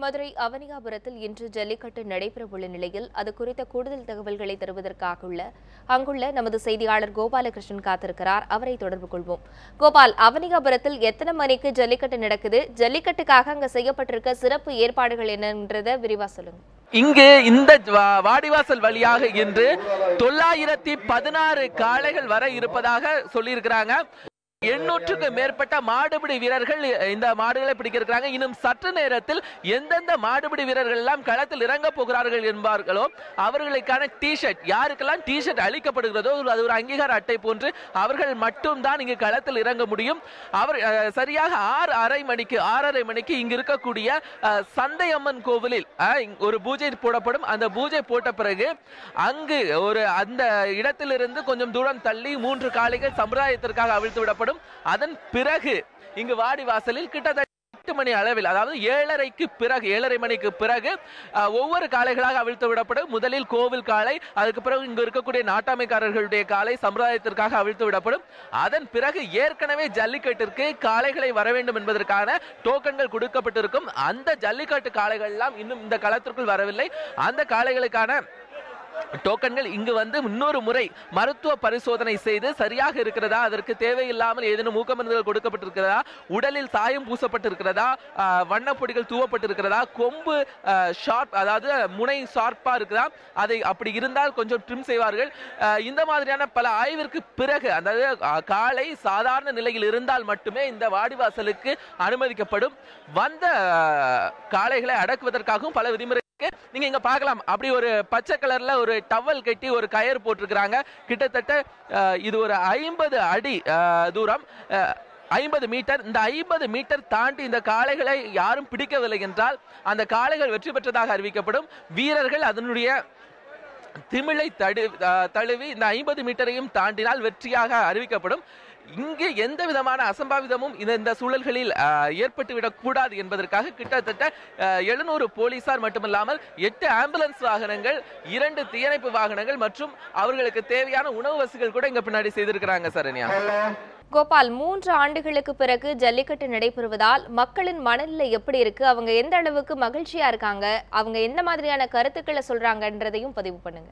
மதுரை அவனியாபுரத்தில் இன்று ஜல்லிக்கட்டு நடைபெறவுள்ள நிலையில் அது குறித்த கூடுதல் தகவல்களை தருவதற்காக உள்ள அங்குள்ள நமது செய்தியாளர் கோபாலகிருஷ்ணன் காத்திருக்கிறார். அவரை தொடர்பு கொள்வோம். கோபால் அவனியாபுரத்தில் எத்தனை மணிக்கு ஜல்லிக்கட்டு நடக்குது? ஜல்லிக்கட்டுக்காக அங்கு செய்யப்பட்டிருக்க சிறப்பு ஏற்பாடுகள் என்னன்றத விரிவா சொல்லுங்க. இங்கு இந்த வாடிவாசல் வழியாக இன்று தொள்ளாயிரத்தி பதினாறு காளைகள் வர இருப்பதாக சொல்லியிருக்கிறாங்க. எண்ணூற்றுக்கு மேற்பட்ட மாடுபிடி வீரர்கள் இந்த மாடுகளை பிடிக்க இருக்கிறாங்க இன்னும் சற்று நேரத்தில் எந்தெந்த மாடுபிடி வீரர்கள் எல்லாம் களத்தில் இறங்க போகிறார்கள் என்பார்களோ அவர்களுக்கான டிஷர்ட் யாருக்கெல்லாம் டிஷர்ட் அளிக்கப்படுகிறதோ அது ஒரு அங்கீகார அட்டை போன்று அவர்கள் மட்டும்தான் இங்கு களத்தில் இறங்க முடியும். அவர் சரியாக ஆறு அரை மணிக்கு ஆறரை மணிக்கு இங்கு இருக்கக்கூடிய சந்தையம்மன் கோவிலில் அஹ், ஒரு பூஜை போடப்படும். அந்த பூஜை போட்ட பிறகு அங்கு ஒரு அந்த இடத்திலிருந்து கொஞ்சம் தூரம் தள்ளி மூன்று காளைகள் சம்பிரதாயத்திற்காக அவிழ்த்து விடப்படும். அதன் பிறகு இங்கு வாடி வாசலில் கிட்டத்தட்ட எட்டு மணி அளவில் அதாவது ஏழரைக்கு பிறகு ஏழரை மணிக்கு பிறகு ஒவ்வொரு காலைகளாக அவிழ்த்து விடப்படும். முதலில் கோவில் காலை அதுக்கு பிறகு இங்கு இருக்கக்கூடிய நாட்டாமைக்காரர்களுடைய காலை சம்பிரதாயத்திற்காக அவிழ்த்து விடப்படும். அதன் பிறகு ஏற்கனவே ஜல்லிக்கட்டிற்கு காளைகளை வர வேண்டும் என்பதற்கான டோக்கன்கள் கொடுக்கப்பட்டிருக்கும். அந்த ஜல்லிக்கட்டு காளைகள் எல்லாம் இன்னும் இந்த களத்திற்குள் வரவில்லை. அந்த காளைகளுக்கான டோக்கன்கள் இங்கு வந்து இன்னொரு முறை மருத்துவ பரிசோதனை செய்து சரியாக இருக்கிறதா? அதற்கு தேவையில்லாமல் ஏதேனும் ஊக்கமருந்துகள் கொடுக்கப்பட்டிருக்கிறதா? உடலில் சாயம் பூசப்பட்டிருக்கிறதா? வண்ணப்பொடிகள் தூவப்பட்டிருக்கிறதா? கொம்பு ஷார்ப் அதாவது முனை ஷார்ப்பா இருக்குதா? அதை அப்படி இருந்தால் கொஞ்சம் ட்ரிம் செய்வார்கள். இந்த மாதிரியான பல ஆய்விற்கு பிறகு அதாவது காலை சாதாரண நிலையில் இருந்தால் மட்டுமே இந்த வாடிவாசலுக்கு அனுமதிக்கப்படும். வந்த காளைகளை அடக்குவதற்காகவும் பல விதிமுறை இருக்கு. நீங்க இங்க பார்க்கலாம். அப்படி ஒரு பச்சை கலர்ல ஒரு டவல் கட்டி ஒரு கயர் போட்டிருக்கிறாங்க. கிட்டத்தட்ட இது ஒரு ஐம்பது அடி தூரம். ஐம்பது மீட்டர். இந்த ஐம்பது மீட்டர் தாண்டி இந்த காளைகளை யாரும் பிடிக்கவில்லை என்றால் அந்த காளைகள் வெற்றி பெற்றதாக அறிவிக்கப்படும். வீரர்கள் அதனுடைய திமிழை தடு தழுவி இந்த ஐம்பது மீட்டரையும் தாண்டினால் வெற்றியாக அறிவிக்கப்படும். இங்கே எந்த விதமான அசம்பாவிதமும் இந்த இந்த சூழல்களில் அஹ், ஏற்பட்டுவிடக் கூடாது என்பதற்காக கிட்டத்தட்ட எழுநூறு போலீசார் மட்டுமல்லாமல் எட்டு ஆம்புலன்ஸ் வாகனங்கள் இரண்டு தீயணைப்பு வாகனங்கள் மற்றும் அவர்களுக்கு தேவையான உணவு வசதிகள் கூட இங்க பின்னாடி செய்திருக்கிறாங்க சரண்யா கோபால் மூன்று ஆண்டுகளுக்கு பிறகு ஜல்லிக்கட்டு நடைபெறுவதால் மக்களின் மனநிலை எப்படி இருக்கு? அவங்க எந்த அளவுக்கு மகிழ்ச்சியா இருக்காங்க? அவங்க எந்த மாதிரியான கருத்துக்களை சொல்றாங்கன்றதையும் பதிவு பண்ணுங்க.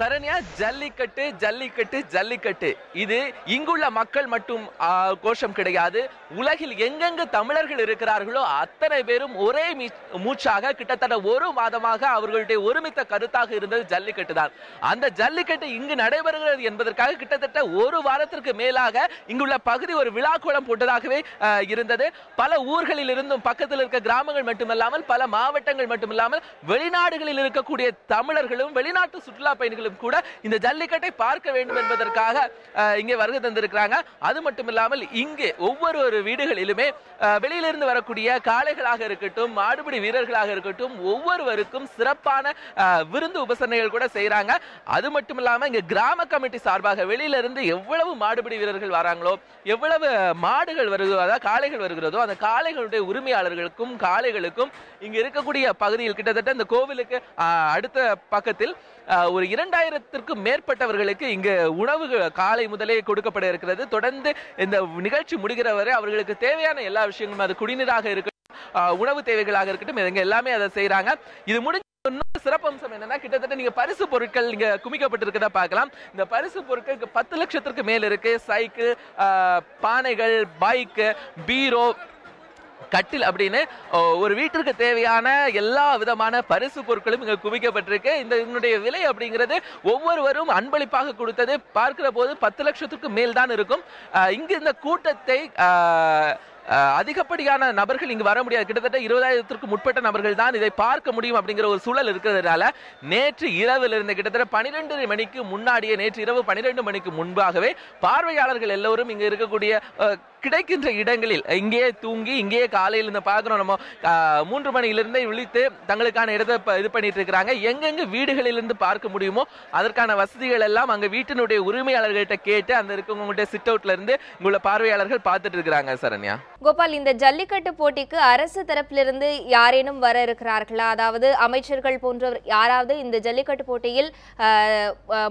சரண்யா ஜல்லிக்கட்டு ஜல்லிக்கட்டு ஜல்லிக்கட்டு. இது இங்குள்ள மக்கள் மட்டும் கோஷம் கிடையாது. உலகில் எங்கெங்கு தமிழர்கள் இருக்கிறார்களோ அத்தனை பேரும் ஒரே மூச்சாக கிட்டத்தட்ட ஒரு மாதமாக அவர்களுடைய ஒருமித்த கருத்தாக இருந்தது ஜல்லிக்கட்டு தான். அந்த ஜல்லிக்கட்டு இங்கு நடைபெறுகிறது என்பதற்காக கிட்டத்தட்ட ஒரு வாரத்திற்கு மேலாக இங்குள்ள பகுதி ஒரு விழாக்கோலம் போட்டதாகவே இருந்தது. பல ஊர்களில் இருந்தும் பக்கத்தில் இருக்க கிராமங்கள் மட்டுமல்லாமல் பல மாவட்டங்கள் மட்டுமில்லாமல் வெளிநாடுகளில் இருக்கக்கூடிய தமிழர்களும் வெளிநாட்டு சுற்றுலா பயணிகளும் கூட இந்த ஜல்லிக்கட்டை பார்க்க வேண்டும் என்பதற்காக இங்கே வருகை தந்திருக்கிறாங்க. அது மட்டும் இல்லாமல் இங்கே ஒவ்வொரு ஒரு வீடுகளிலுமே வெளியிலிருந்து வரக்கூடிய காளைகளாக இருக்கட்டும் மாடுபிடி வீரர்களாக இருக்கட்டும் ஒவ்வொருவருக்கும் சிறப்பான விருந்து உபசரணைகள் கூட செய்கிறாங்க அது மட்டும் இல்லாமல் இங்கே கிராம கமிட்டி சார்பாக வெளியிலிருந்து எவ்வளவு மாடுபிடி வீரர்கள் வராங்களோ எவ்வளவு மாடுகள் வருகிறதோ அதாவது காளைகள் வருகிறதோ அந்த காளைகளுடைய உரிமையாளர்களுக்கும் காளைகளுக்கும் இங்கே இருக்கக்கூடிய பகுதியில் கிட்டத்தட்ட இந்த கோவிலுக்கு அடுத்த பக்கத்தில் ஒரு இரண்டு இரண்டாயிரத்திற்கும் மேற்பட்டவர்களுக்கு இங்கு உணவு காலை முதலே கொடுக்கப்பட இருக்கிறது. தொடர்ந்து இந்த நிகழ்ச்சி முடிகிற வரை அவர்களுக்கு தேவையான எல்லா விஷயங்களும் அது குடிநீராக இருக்கட்டும் உணவு தேவைகளாக இருக்கட்டும் இதுங்க எல்லாமே அதை செய்யறாங்க இது முடிஞ்ச இன்னொரு சிறப்பம்சம் என்னன்னா கிட்டத்தட்ட நீங்க பரிசு பொருட்கள் இங்க குமிக்கப்பட்டிருக்கதா பார்க்கலாம். இந்த பரிசு பொருட்கள் பத்து லட்சத்திற்கு மேல் இருக்கு. சைக்கிள் ஆஹ், பானைகள் பைக்கு பீரோ கட்டில் அப்படின்னு ஒரு வீட்டிற்கு தேவையான எல்லா விதமான பரிசு பொருட்களும் இங்க குவிக்கப்பட்டிருக்கு. இந்த இதனுடைய விலை அப்படிங்கிறது ஒவ்வொருவரும் அன்பளிப்பாக கொடுத்தது பார்க்கிற போது பத்து லட்சத்துக்கு மேல் தான் இருக்கும் இங்கு இந்த கூட்டத்தை அதிகப்படியான நபர்கள் இங்கு வர முடியாது. கிட்டத்தட்ட இருபதாயிரத்திற்கும் முற்பட்ட நபர்கள் தான் இதை பார்க்க முடியும் அப்படிங்கிற ஒரு சூழல் இருக்கிறதுனால நேற்று இரவில் இருந்து கிட்டத்தட்ட பனிரெண்டு மணிக்கு முன்னாடியே நேற்று இரவு பனிரெண்டு மணிக்கு முன்பாகவே பார்வையாளர்கள் எல்லோரும் இங்க இருக்கக்கூடிய கிடைக்கின்ற இடங்களில் இங்கேயே தூங்கி இங்கேயே காலையில் இருந்து பார்க்குறோம் நம்ம மூன்று மணியிலிருந்தே விழித்து தங்களுக்கான இடத்தை இது பண்ணிட்டு இருக்கிறாங்க. எங்கெங்க வீடுகளிலிருந்து பார்க்க முடியுமோ அதற்கான வசதிகள் எல்லாம் அங்கே வீட்டினுடைய உரிமையாளர்கள்ட்ட கேட்டு அந்த இருக்கவங்கள்ட்ட சிட் அவுட்ல இருந்து இங்குள்ள பார்வையாளர்கள் பார்த்துட்டு இருக்கிறாங்க சரண்யா. கோபால் இந்த ஜல்லிக்கட்டு போட்டிக்கு அரசு தரப்பிலிருந்து யாரேனும் வர இருக்கிறார்களா? அதாவது அமைச்சர்கள் போன்றவர் யாராவது இந்த ஜல்லிக்கட்டு போட்டியில்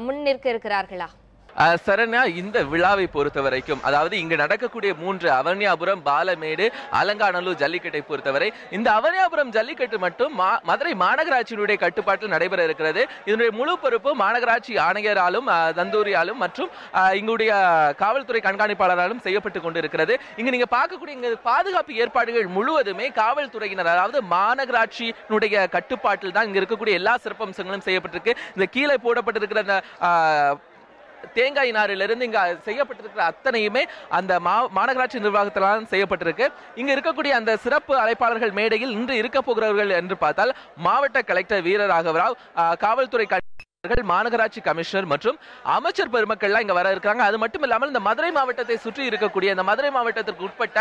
முன் நிற்க இருக்கிறார்களா? சரண்யா இந்த விழாவை பொறுத்த வரைக்கும் அதாவது இங்கு நடக்கக்கூடிய மூன்று அவனியாபுரம் பாலமேடு அலங்காநல்லூர் ஜல்லிக்கட்டை பொறுத்தவரை இந்த அவனியாபுரம் ஜல்லிக்கட்டு மட்டும் மா- மதுரை மாநகராட்சியினுடைய கட்டுப்பாட்டில் நடைபெற இருக்கிறது. இதனுடைய முழு பொறுப்பு மாநகராட்சி ஆணையராலும் தந்தூரியாலும் மற்றும் இங்குடைய காவல்துறை கண்காணிப்பாளராலும் செய்யப்பட்டு கொண்டிருக்கிறது. இங்கு நீங்க பார்க்கக்கூடிய இங்க பாதுகாப்பு ஏற்பாடுகள் முழுவதுமே காவல்துறையினர் அதாவது மாநகராட்சியினுடைய கட்டுப்பாட்டில் தான் இங்க இருக்கக்கூடிய எல்லா சிறப்பம்சங்களும் செய்யப்பட்டிருக்கு. இந்த கீழே போடப்பட்டிருக்கிற அந்த தேங்காய் நாரிலிருந்து இங்க செய்யப்பட்டிருக்கிற அத்தனையுமே அந்த மா மாநகராட்சி நிர்வாகத்தினால் செய்யப்பட்டிருக்கு. இங்க இருக்கக்கூடிய அந்த சிறப்பு அழைப்பாளர்கள் மேடையில் இன்று இருக்க போகிறவர்கள் என்று பார்த்தால் மாவட்ட கலெக்டர் வீரராகவராவ் ஆஹ், காவல்துறை மாநகராட்சி கமிஷனர் மற்றும் அமைச்சர் பெருமக்கள்லாம் இங்க வர இருக்காங்க அது மட்டும் இல்லாமல் இந்த மதுரை மாவட்டத்தை சுற்றி இருக்கக்கூடிய இந்த மதுரை மாவட்டத்திற்கு உட்பட்ட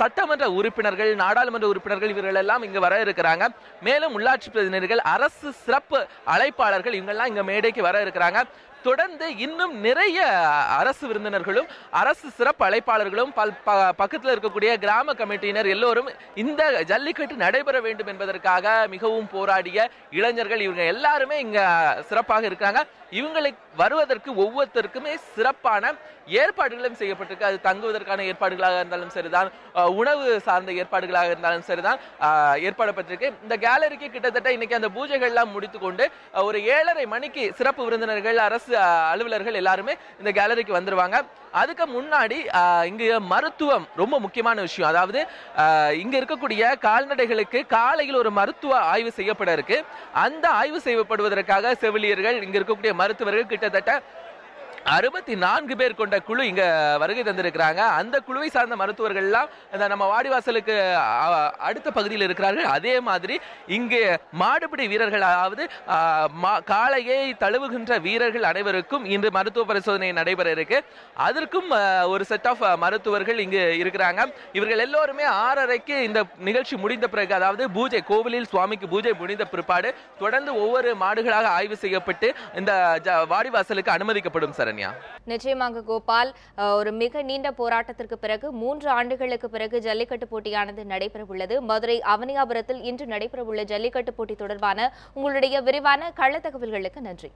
சட்டமன்ற உறுப்பினர்கள் நாடாளுமன்ற உறுப்பினர்கள் இவர்கள் எல்லாம் இங்க வர இருக்கிறாங்க. மேலும் உள்ளாட்சி பிரதிநிதிகள் அரசு சிறப்பு அழைப்பாளர்கள் இவங்கெல்லாம் இங்க மேடைக்கு வர இருக்கிறாங்க. தொடர்ந்து இன்னும் நிறைய அரசு விருந்தினர்களும் அரசு சிறப்பு அழைப்பாளர்களும் பல் ப- பக்கத்துல இருக்கக்கூடிய கிராம கமிட்டியினர் எல்லோரும் இந்த ஜல்லிக்கட்டு நடைபெற வேண்டும் என்பதற்காக மிகவும் போராடிய இளைஞர்கள் இவங்க எல்லாருமே இங்க சிறப்பாக இருக்காங்க இவங்களுக்கு வருவதற்கு ஒவ்வொருத்தருக்குமே சிறப்பான ஏற்பாடுகளும் செய்யப்பட்டிருக்கு. அது தங்குவதற்கான ஏற்பாடுகளாக இருந்தாலும் சரிதான் உணவு சார்ந்த ஏற்பாடுகளாக இருந்தாலும் சரிதான் ஏற்பாடப்பட்டிருக்கு இந்த கேலரிக்கு கிட்டத்தட்ட இன்னைக்கு அந்த பூஜைகள்லாம் முடித்துக்கொண்டு கொண்டு ஒரு ஏழரை மணிக்கு சிறப்பு விருந்தினர்கள் அரசு அலுவலர்கள் எல்லாருமே இந்த கேலரிக்கு வந்துருவாங்க. அதுக்கு முன்னாடி அஹ், இங்கு மருத்துவம் ரொம்ப முக்கியமான விஷயம். அதாவது இங்க இருக்கக்கூடிய கால்நடைகளுக்கு காலையில் ஒரு மருத்துவ ஆய்வு செய்யப்பட இருக்கு. அந்த ஆய்வு செய்யப்படுவதற்காக செவிலியர்கள் இங்க இருக்கக்கூடிய மருத்துவர்கள் கிட்டத்தட்ட அறுபத்தி நான்கு பேர் கொண்ட குழு இங்க வருகை தந்திருக்கிறாங்க. அந்த குழுவை சார்ந்த மருத்துவர்கள் எல்லாம் இந்த நம்ம வாடிவாசலுக்கு அடுத்த பகுதியில் இருக்கிறார்கள். அதே மாதிரி இங்கே மாடுபிடி வீரர்கள் அதாவது காளையை தழுவுகின்ற வீரர்கள் அனைவருக்கும் இன்று மருத்துவ பரிசோதனை நடைபெற இருக்கு. அதற்கும் ஒரு செட் ஆஃப் மருத்துவர்கள் இங்கு இருக்கிறாங்க. இவர்கள் எல்லோருமே ஆறரைக்கு இந்த நிகழ்ச்சி முடிந்த பிறகு அதாவது பூஜை கோவிலில் சுவாமிக்கு பூஜை முடிந்த பிற்பாடு தொடர்ந்து ஒவ்வொரு மாடுகளாக ஆய்வு செய்யப்பட்டு இந்த வாடிவாசலுக்கு அனுமதிக்கப்படும் சரண்யா. நிச்சயமாக கோபால் அஹ், ஒரு மிக நீண்ட போராட்டத்திற்கு பிறகு மூன்று ஆண்டுகளுக்கு பிறகு ஜல்லிக்கட்டு போட்டியானது நடைபெறவுள்ளது. மதுரை அவனியாபுரத்தில் இன்று நடைபெறவுள்ள ஜல்லிக்கட்டு போட்டி தொடர்பான உங்களுடைய விரிவான கள்ள தகவல்களுக்கு நன்றி.